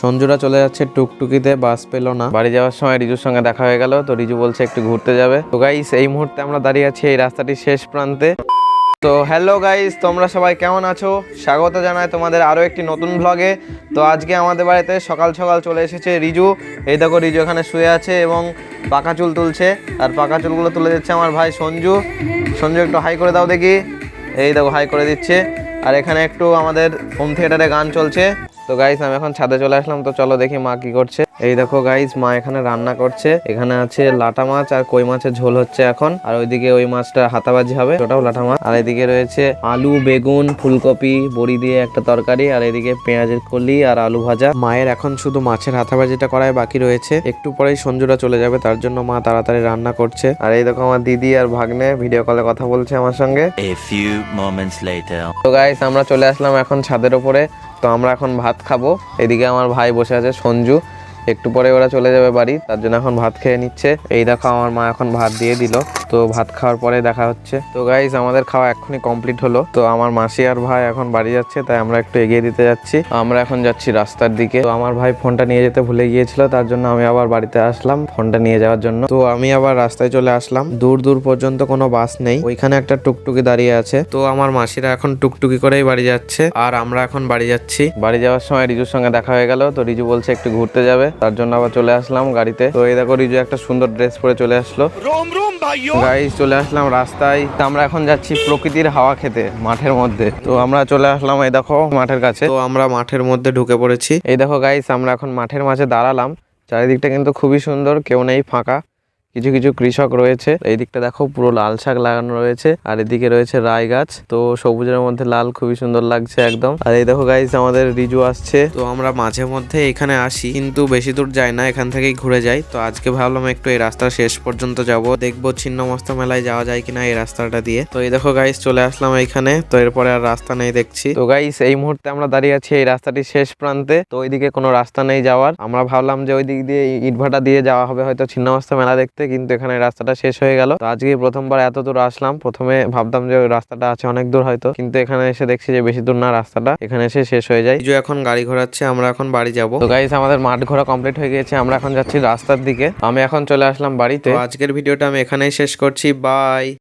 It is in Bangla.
সঞ্জুরা চলে যাচ্ছে টুকটুকিতে, বাস পেল না। বাড়ি যাওয়ার সময় রিজুর সঙ্গে দেখা হয়ে গেল, তো রিজু বলছে একটু ঘুরতে যাবে। তো গাইস এই মুহূর্তে আমরা দাঁড়িয়ে আছি এই রাস্তাটির শেষ প্রান্তে। তো হ্যালো গাইস তোমরা সবাই কেমন আছো? স্বাগত জানাই তোমাদের আরও একটি নতুন ব্লগে তো আজকে আমাদের বাড়িতে সকাল সকাল চলে এসেছে রিজু। এই দেখো রিজু এখানে শুয়ে আছে এবং পাকা চুল তুলছে। আর পাকা চুলগুলো তুলে দিচ্ছে আমার ভাই সঞ্জু। সঞ্জু একটু হাই করে দাও দেখি। এই দেখো হাই করে দিচ্ছে। আর এখানে একটু আমাদের হোম থিয়েটারে গান চলছে। তো গাইস আমি এখন ছাদে চলে আসলাম তো চলো দেখি মা কি করছে। এই দেখো গাইস মা এখানে রান্না করছে। এখানে আছে লাটা মাছ আর কই মাছের ঝোল হচ্ছে এখন। আর ওইদিকে ওই মাছটা হাতাবাজি হবে ওটাও লাটা মাছ। আর এদিকে রয়েছে আলু বেগুন ফুলকপি বড়ি দিয়ে একটা তরকারি আর এদিকে পেঁয়াজের কলি আর আলু ভাজা। মায়ের এখন শুধু মাছের হাতাবাজিটা করাই বাকি রয়েছে। একটু পরেই সঞ্জুরা চলে যাবে তার জন্য মা তাড়াতাড়ি রান্না করছে। আর এই দেখো আমার দিদি আর ভাগ্নে ভিডিও কলে কথা বলছে আমার সঙ্গে. তো গাইস আমরা চলে আসলাম এখন ছাদের ওপরে। তো আমরা এখন ভাত খাব। এদিকে আমার ভাই বসে আছে সঞ্জু। একটু পরে ওরা চলে যাবে বাড়ি, তার জন্য এখন ভাত খেয়ে নিচ্ছে। এই দেখো আমার মা এখন ভাত দিয়ে দিল। তো ভাত খাওয়ার পরে দেখা হচ্ছে। তো গাইজ আমাদের খাওয়া এক্ষুনি কমপ্লিট হলো। তো আমার মাসি আর ভাই এখন বাড়ি যাচ্ছে, তাই আমরা একটু এগিয়ে দিতে যাচ্ছি। আমরা এখন যাচ্ছি রাস্তার দিকে। তো আমার ভাই ফোনটা নিয়ে যেতে ভুলে গিয়েছিল, তার জন্য আমি আবার বাড়িতে আসলাম ফোনটা নিয়ে যাওয়ার জন্য। তো আমি আবার রাস্তায় চলে আসলাম। দূর দূর পর্যন্ত কোনো বাস নেই। ওইখানে একটা টুকটুকি দাঁড়িয়ে আছে। তো আমার মাসিরা এখন টুকটুকি করেই বাড়ি যাচ্ছে। আর আমরা এখন বাড়ি যাচ্ছি। বাড়ি যাওয়ার সময় রিজুর সঙ্গে দেখা হয়ে গেল। তো রিজু বলছে একটু ঘুরতে যাবে। তার জন্য আবার চলে আসলাম গাড়িতে। তো এই দেখো রিজু একটা সুন্দর ড্রেস পরে চলে আসলো। গাড়ি চলে আসলাম রাস্তায়। তো আমরা এখন যাচ্ছি প্রকৃতির হাওয়া খেতে মাঠের মধ্যে। তো আমরা চলে আসলাম এই দেখো মাঠের কাছে। তো আমরা মাঠের মধ্যে ঢুকে পড়েছি। এই দেখো গাইস আমরা এখন মাঠের মাঝে দাঁড়ালাম। চারিদিকটা কিন্তু খুবই সুন্দর কেউ নেই ফাঁকা। কিছু কিছু কৃষক রয়েছে। এই দিকটা দেখো পুরো লাল শাক লাগানো রয়েছে আর এদিকে রয়েছে রাই গাছ। তো সবুজের মধ্যে লাল খুবই সুন্দর লাগছে একদম। আর এই দেখো গাইস আমাদের রিজু আসছে। তো আমরা মাঝে মধ্যে এখানে আসি, কিন্তু বেশি দূর যাই না, এখান থেকেই ঘুরে যাই। তো আজকে ভাবলাম একটু এই রাস্তার শেষ পর্যন্ত যাব। দেখব ছিন্ন মস্ত মেলায় যাওয়া যায় কিনা এই রাস্তাটা দিয়ে। তো এই দেখো গাইস চলে আসলাম এখানে তো এরপরে আর রাস্তা নেই দেখছি। তো গাইস এই মুহূর্তে আমরা দাঁড়িয়ে আছি এই রাস্তাটির শেষ প্রান্তে। তো ওইদিকে কোনো রাস্তা নেই যাওয়ার। আমরা ভাবলাম যে ওই দিক দিয়ে ইটভাটা দিয়ে যাওয়া হবে, হয়তো ছিন্নমস্ত মেলা দেখতে। কিন্তু এখানে রাস্তাটা শেষ হয়ে গেল। তো আজকে প্রথমবার এত দূর আসলাম। প্রথমে ভাবতাম যে রাস্তাটা আছে অনেক দূর হয়তো। কিন্তু এখানে এসে দেখছি যে বেশি দূর না রাস্তাটা এখানে এসে শেষ হয়ে যায়। যে এখন গাড়ি ঘোরাচ্ছে আমরা এখন বাড়ি যাব। তো গাইস আমাদের মাঠ ঘোরা কমপ্লিট হয়ে গেছে আমরা এখন যাচ্ছি রাস্তার দিকে। আমি এখন চলে আসলাম বাড়িতে। তো আজকের ভিডিওটা আমি এখানেই শেষ করছি। বাই